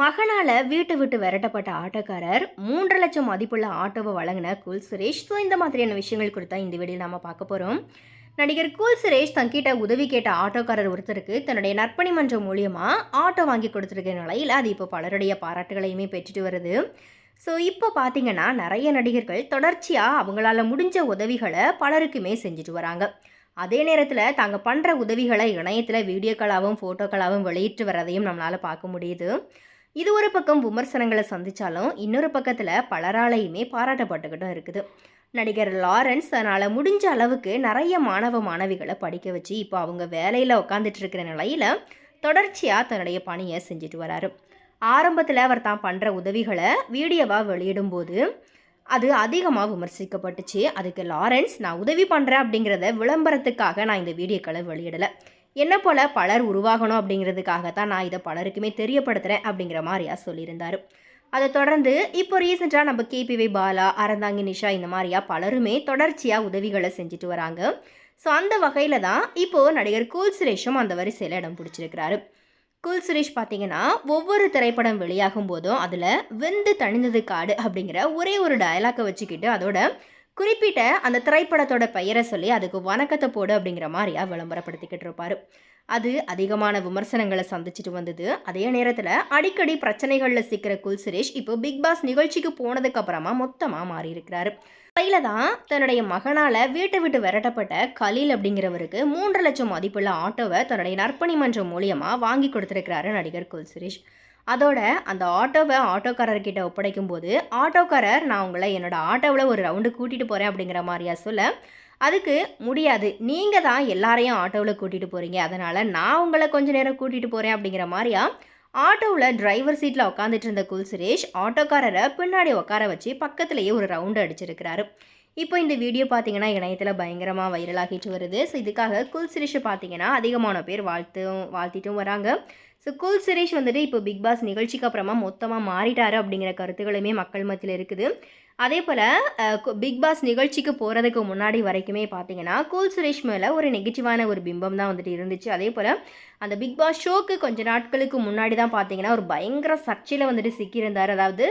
மகனால வீட்டை விட்டு விரட்டப்பட்ட ஆட்டோக்காரர் மூன்றரை லட்சம் மதிப்புள்ள ஆட்டோவை வழங்கின குல் சுரேஷ். ஸோ இந்த மாதிரியான விஷயங்கள் கொடுத்தா இந்த வீடியோ நாம பார்க்க போகிறோம் நடிகர் குல் சுரேஷ் தங்கிட்ட உதவி கேட்ட ஆட்டோக்காரர் ஒருத்தருக்கு தன்னுடைய நற்பணி மன்றம் மூலியமாக ஆட்டோ வாங்கி கொடுத்துருக்க நிலையில் அது இப்போ பலருடைய பாராட்டுகளையுமே பெற்றுட்டு வருது. ஸோ இப்போ பார்த்தீங்கன்னா நிறைய நடிகர்கள் தொடர்ச்சியாக அவங்களால முடிஞ்ச உதவிகளை பலருக்குமே செஞ்சுட்டு வராங்க. அதே நேரத்தில் தாங்கள் பண்ணுற உதவிகளை இணையத்தில் வீடியோக்களாகவும் ஃபோட்டோக்களாகவும் வெளியிட்டு வரதையும் நம்மளால் பார்க்க முடியுது. இது ஒரு பக்கம் விமர்சனங்களை சந்தித்தாலும் இன்னொரு பக்கத்தில் பலராலையுமே பாராட்டப்பட்டுக்கிட்டும் இருக்குது. நடிகர் லாரன்ஸ் அதனால் முடிஞ்ச அளவுக்கு நிறைய மாணவ மாணவிகளை படிக்க வச்சு இப்போ அவங்க வேலையில் உட்காந்துட்டு இருக்கிற நிலையில் தொடர்ச்சியாக தன்னுடைய பணியை செஞ்சுட்டு வராரு. ஆரம்பத்தில் அவர் தான் பண்ணுற உதவிகளை வீடியோவாக வெளியிடும்போது அது அதிகமாக விமர்சிக்கப்பட்டுச்சு. அதுக்கு லாரன்ஸ் நான் உதவி பண்ணுறேன் அப்படிங்கிறத விளம்பரத்துக்காக நான் இந்த வீடியோக்களை வெளியிடலை. என்னை போல் பலர் உருவாகணும் அப்படிங்கிறதுக்காக தான் நான் இதை பலருக்குமே தெரியப்படுத்துகிறேன் அப்படிங்கிற மாதிரியா சொல்லியிருந்தார். அதை தொடர்ந்து இப்போ ரீசெண்டாக நம்ம கேபிவி பாலா அறந்தாங்கி நிஷா இந்த மாதிரியா பலருமே தொடர்ச்சியாக உதவிகளை செஞ்சுட்டு வராங்க. ஸோ அந்த வகையில் தான் இப்போது நடிகர் கூல் சுரேஷும் அந்த வரிசையில் இடம் பிடிச்சிருக்கிறாரு. கூல் சுரேஷ் பார்த்தீங்கன்னா ஒவ்வொரு திரைப்படம் வெளியாகும் போதும் அதில் வெந்து தணிந்தது காடு அப்படிங்கிற ஒரே ஒரு டயலாக்கை வச்சுக்கிட்டு அதோட குறிப்பிட்ட அந்த திரைப்படத்தோட பெயரை சொல்லி அதுக்கு வணக்கத்தை போடு அப்படிங்கிற மாதிரியா விளம்பரப்படுத்திக்கிட்டு இருப்பார். அது அதிகமான விமர்சனங்களை சந்திச்சுட்டு வந்தது. அதே நேரத்தில் அடிக்கடி பிரச்சனைகளில் சிக்கிற குல் சுரேஷ் இப்போ பிக் பாஸ் நிகழ்ச்சிக்கு போனதுக்கு அப்புறமா மொத்தமாக மாறி இருக்கிறாரு கையில் தான் தன்னுடைய மகனால் வீட்டை விட்டு விரட்டப்பட்ட கலீல் அப்படிங்கிறவருக்கு மூன்று லட்சம் மதிப்புள்ள ஆட்டோவை தன்னுடைய நற்பணி மன்றம் மூலியமாக வாங்கி கொடுத்துருக்கிறாரு நடிகர் குல் சுரேஷ். அதோட அந்த ஆட்டோவை ஆட்டோக்காரர்கிட்ட ஒப்படைக்கும் போது ஆட்டோக்காரர் நான் உங்களை என்னோடய ஆட்டோவில் ஒரு ரவுண்டு கூட்டிகிட்டு போகிறேன் அப்படிங்கிற மாதிரியா சொல்ல அதுக்கு முடியாது. நீங்கள் தான் எல்லாரையும் ஆட்டோவில் கூட்டிகிட்டு போகிறீங்க அதனால் நான் உங்களை கொஞ்ச நேரம் கூட்டிகிட்டு போகிறேன் அப்படிங்கிற மாதிரியா ஆட்டோவில் டிரைவர் சீட்டில் உட்காந்துட்டு இருந்த குல் சுரேஷ் ஆட்டோக்காரரை பின்னாடி உட்கார வச்சு பக்கத்துலேயே ஒரு ரவுண்டு அடிச்சிருக்கிறாரு. இப்போ இந்த வீடியோ பார்த்தீங்கன்னா இணையத்தில் பயங்கரமாக வைரலாகிட்டு வருது. ஸோ இதுக்காக குல் சுரேஷை பார்த்தீங்கன்னா அதிகமான பேர் வாழ்த்தும் வாழ்த்திட்டும் வராங்க. ஸோ கூல் சுரேஷ் வந்துட்டு இப்போ பிக் பாஸ் நிகழ்ச்சிக்கு அப்புறமா மொத்தமாக மாறிட்டாரு அப்படிங்கிற கருத்துக்களுமே மக்கள் மத்தியில் இருக்குது. அதே போல் பிக் பாஸ் நிகழ்ச்சிக்கு போகிறதுக்கு முன்னாடி வரைக்குமே பார்த்தீங்கன்னா கூல் சுரேஷ் மேலே ஒரு நெகட்டிவான ஒரு பிம்பம் தான் வந்துட்டு இருந்துச்சு. அதே போல் அந்த பிக் பாஸ் ஷோக்கு கொஞ்ச நாட்களுக்கு முன்னாடி தான் பார்த்தீங்கன்னா ஒரு பயங்கர சர்ச்சையில் வந்துட்டு சிக்கியிருந்தார். அதாவது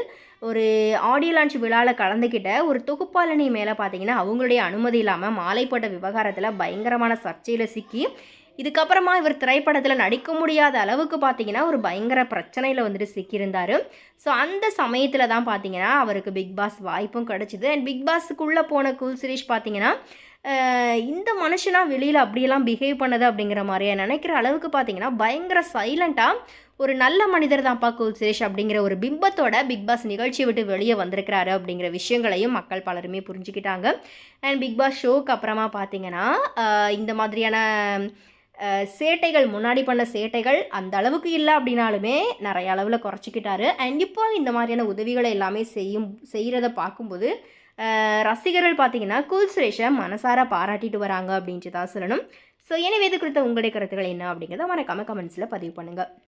ஒரு ஆடியோ லான்ச் விழாவில் கலந்துக்கிட்ட ஒரு தொகுப்பாளனி மேலே பார்த்தீங்கன்னா அவங்களுடைய அனுமதி இல்லாமல் மாலைப்பட்ட விவகாரத்தில் பயங்கரமான சர்ச்சையில் சிக்கி இதுக்கப்புறமா இவர் திரைப்படத்தில் நடிக்க முடியாத அளவுக்கு பார்த்தீங்கன்னா ஒரு பயங்கர பிரச்சனையில் வந்துட்டு சிக்கியிருந்தார். ஸோ அந்த சமயத்தில் தான் பார்த்தீங்கன்னா அவருக்கு பிக் பாஸ் வாய்ப்பும் கிடச்சிது. அண்ட் பிக் பாஸுக்குள்ளே போன குல் சுரேஷ் பார்த்தீங்கன்னா இந்த மனுஷனாக வெளியில் அப்படியெல்லாம் பிஹேவ் பண்ணது அப்படிங்கிற மாதிரியே நினைக்கிற அளவுக்கு பார்த்தீங்கன்னா பயங்கர சைலண்ட்டாக ஒரு நல்ல மனிதர் தான்ப்பா குல் சுரேஷ் அப்படிங்கிற ஒரு பிம்பத்தோட பிக் பாஸ் நிகழ்ச்சி விட்டு வெளியே வந்திருக்கிறாரு அப்படிங்கிற விஷயங்களையும் மக்கள் பலருமே புரிஞ்சுக்கிட்டாங்க. அண்ட் பிக் பாஸ் ஷோக்கு அப்புறமா பார்த்தீங்கன்னா இந்த மாதிரியான சேட்டைகள் முன்னாடி பண்ண சேட்டைகள் அந்த அளவுக்கு இல்லை அப்படின்னாலுமே நிறைய அளவில் குறைச்சிக்கிட்டாரு. அண்ட் இப்போ இந்த மாதிரியான உதவிகளை எல்லாமே செய்யும் செய்கிறத பார்க்கும்போது ரசிகர்கள் பார்த்தீங்கன்னா கூல் சுரேஷை மனசார பாராட்டிட்டு வராங்க அப்படின்ட்டு தான் சொல்லணும். ஸோ எனவே இது குறித்த உங்களுடைய கருத்துக்கள் என்ன அப்படிங்கிறத மறக்காமல் கமெண்ட்ஸில் பதிவு பண்ணுங்கள்